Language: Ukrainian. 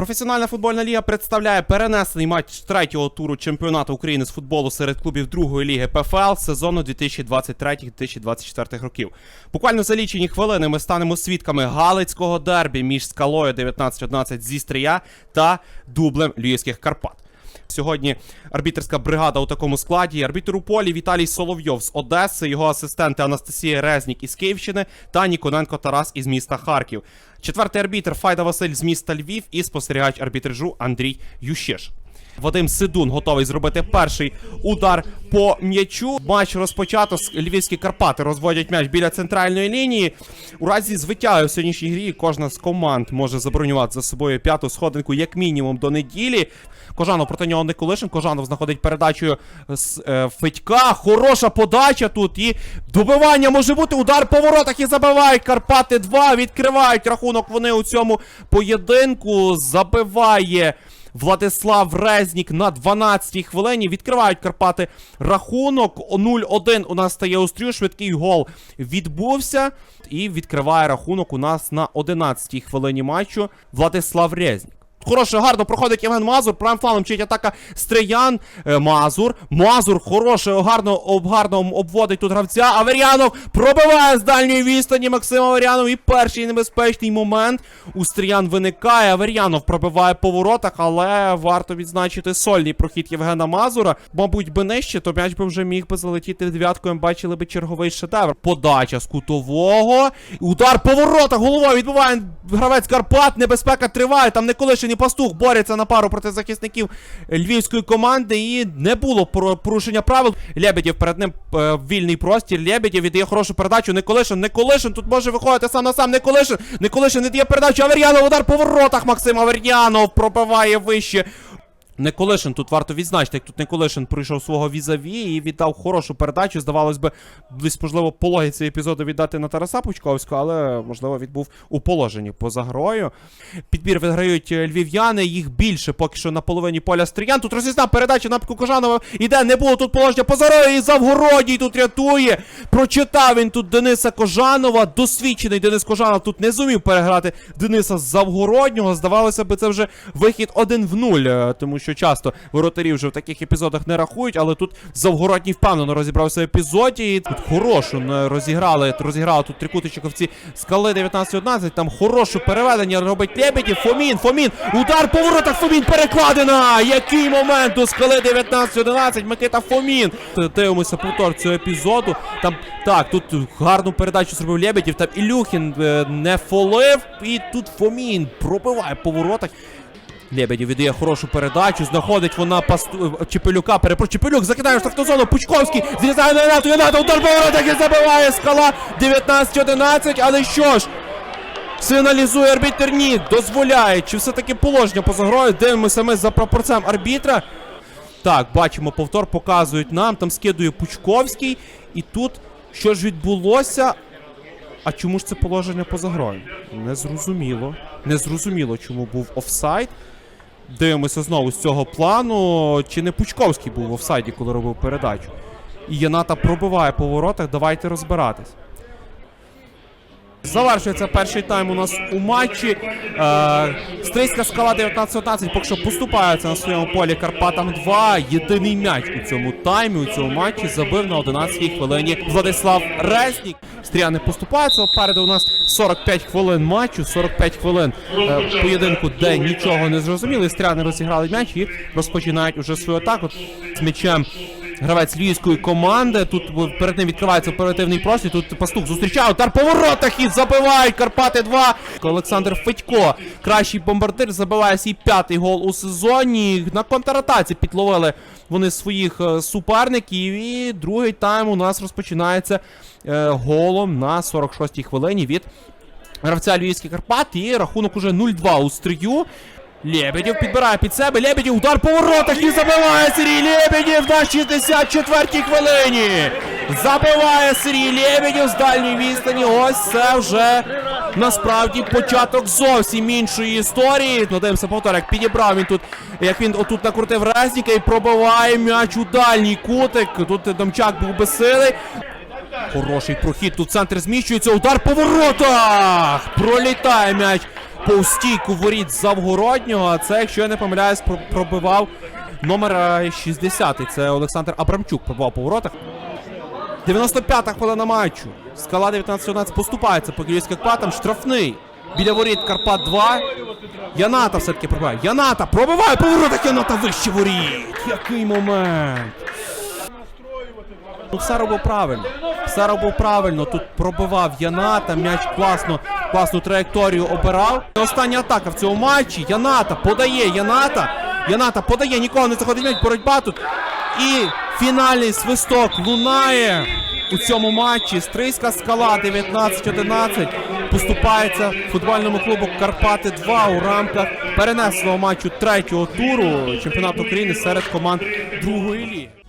Професіональна футбольна ліга представляє перенесений матч третього туру чемпіонату України з футболу серед клубів другої ліги ПФЛ сезону 2023-2024 років. Буквально за лічені хвилини ми станемо свідками галицького дербі між скалою 19-11 зі Стрия та дублем Львівських Карпат. Сьогодні арбітерська бригада у такому складі. Арбітер у полі Віталій Соловйов з Одеси, його асистенти Анастасія Резнік із Київщини та Ніконенко Тарас із міста Харків. Четвертий арбітр Файда Василь з міста Львів і спостерігач арбітражу Андрій Ющеш. Вадим Сидун готовий зробити перший удар по м'ячу. Матч розпочато. Львівські Карпати розводять м'яч біля центральної лінії. У разі звиття у сьогоднішній грі кожна з команд може забронювати за собою п'яту сходинку як мінімум до неділі. Кожанов проти нього не Кулишин. Кожанов знаходить передачу з е, Федька. Хороша подача тут. І добивання може бути. Удар по воротах і забивають. Карпати 2. Відкривають рахунок вони у цьому поєдинку. Забиває. Владислав Резнік на 12-й хвилині. Відкривають Карпати рахунок. 0-1 у нас стає Устрю. Швидкий гол відбувся. І відкриває рахунок у нас на 11-й хвилині матчу Владислав Резнік. Хороше, гарно проходить Євген Мазур. Правим фланом вчить атака Стриян. Е, Мазур. Мазур хороше, гарно, об, гарно обводить тут гравця. Аверянов пробиває з дальньої відстані Максим Аверянов. І перший небезпечний момент у Стриян виникає. Аверянов пробиває по воротах, але варто відзначити сольний прохід Євгена Мазура. Мабуть, би нижче, то м'яч би вже міг би залетіти в дев'ятку. Бачили би черговий шедевр. Подача з кутового. Удар по воротах. Головою відбуває гравець Карпат. Небезпека триває. Там І пастух борються на пару проти захисників львівської команди. І не було порушення правил. Лебедєв перед ним е, вільний простір. Лебедєв віддає хорошу передачу. Николишин. Николишин тут може виходити сам на сам. Николишин. Николишин віддає передачу. Авер'янов. Удар по воротах. Максим Авер'янов пробиває вище. Николишин тут варто відзначити, як тут Николишин пройшов свого візаві і віддав хорошу передачу. Здавалось би, десь, можливо, по логіці епізоду віддати на Тараса Пучковського, але, можливо, відбув у положенні поза грою. Підбір виграють е, львів'яни, їх більше поки що на половині поля стріян. Тут розісна передача на Кожанова. Іде, не було тут положення поза грою, і Завгородній тут рятує. Прочитав він тут Дениса Кожанова. Досвідчений Денис Кожанов тут не зумів переграти Дениса Завгороднього. Здавалося би, це вже вихід один в нуль, е, тому що часто воротарі вже в таких епізодах не рахують, але тут Завгородній впевнено розібрався в епізоді. І тут хорошу е, розіграли, розіграли тут трикутичковці скали 19-11. Там хороше переведення робить Лебедів. Фомін, Фомін. Удар по воротах Фомін перекладена. Який момент у скали 19-11. Микита Фомін. Дивимося повтор цього епізоду. Там так, тут гарну передачу зробив Лебедів. Там Ілюхін е, не фолив. І тут Фомін пробиває по воротах. Лебедів віддає хорошу передачу, знаходить вона пасту... Чепелюка, перепрошую, Чепелюк закидає в штрафну зону, Пучковський, зрізає на Янату, Янату, удар по воротах і забиває скала 19-11, але що ж, сигналізує арбітер, ні, дозволяє, чи все-таки положення поза грою, дивимося ми за пропорцем арбітра. Так, бачимо, повтор показують нам, там скидує Пучковський, і тут що ж відбулося? А чому ж це положення поза грою? Незрозуміло. Незрозуміло, чому був офсайд. Дивимося знову з цього плану. Чи не Пучковський був в офсайді, коли робив передачу? І Яната пробиває по воротах. Давайте розбиратись. Завершується перший тайм у нас у матчі. Е, Стрийська скала 19-15 поки що поступається на своєму полі Карпатам 2. Єдиний м'яч у цьому таймі, у цьому матчі забив на 11-й хвилині Владислав Резнік. Стріяни поступаються. Попереду у нас 45 хвилин матчу, 45 хвилин е, поєдинку, де нічого не зрозуміли. Стряни розіграли м'яч і розпочинають уже свою атаку з м'ячем. Гравець львівської команди. Тут перед ним відкривається оперативний простір. Тут пастух зустрічає удар по воротах і забивають Карпати 2. Олександр Федько, кращий бомбардир, забиває свій п'ятий гол у сезоні. На контратаці підловили вони своїх е, суперників. І другий тайм у нас розпочинається е, голом на 46-й хвилині від гравця Львівських Карпат. І рахунок уже 0-2 у стрію. Лебедєв підбирає під себе. Лебедєв удар по воротах і забиває Сергій Лебедєв на 64-й хвилині. Забиває Сергій Лебедєв з дальньої відстані. Ось це вже насправді початок зовсім іншої історії. Ну, дивимося повтор, як підібрав він тут, як він отут накрутив Резніка і пробиває м'яч у дальній кутик. Тут Домчак був безсилий. Хороший прохід. Тут центр зміщується. Удар по воротах. Пролітає м'яч повстійку воріт Завгороднього. А це, якщо я не помиляюсь, про- пробивав номер е, 60. Це Олександр Абрамчук пробивав по воротах. 95-та хвилина матчу. Скала 19-11 поступається по київських Карпатам. Штрафний. Біля воріт Карпат 2. Яната все-таки пробиває. Яната пробиває по воротах Яната вище воріт. Який момент. Ну, все робив правильно. Все робив правильно. Тут пробивав Яната, м'яч класно, класну траєкторію обирав. Остання атака в цьому матчі. Яната подає Яната. Яната подає, нікого не заходить боротьба тут. І фінальний свисток лунає у цьому матчі. Стрийська скала 19-11 поступається футбольному клубу Карпати 2 у рамках перенесеного матчу третього туру чемпіонату України серед команд другої ліги.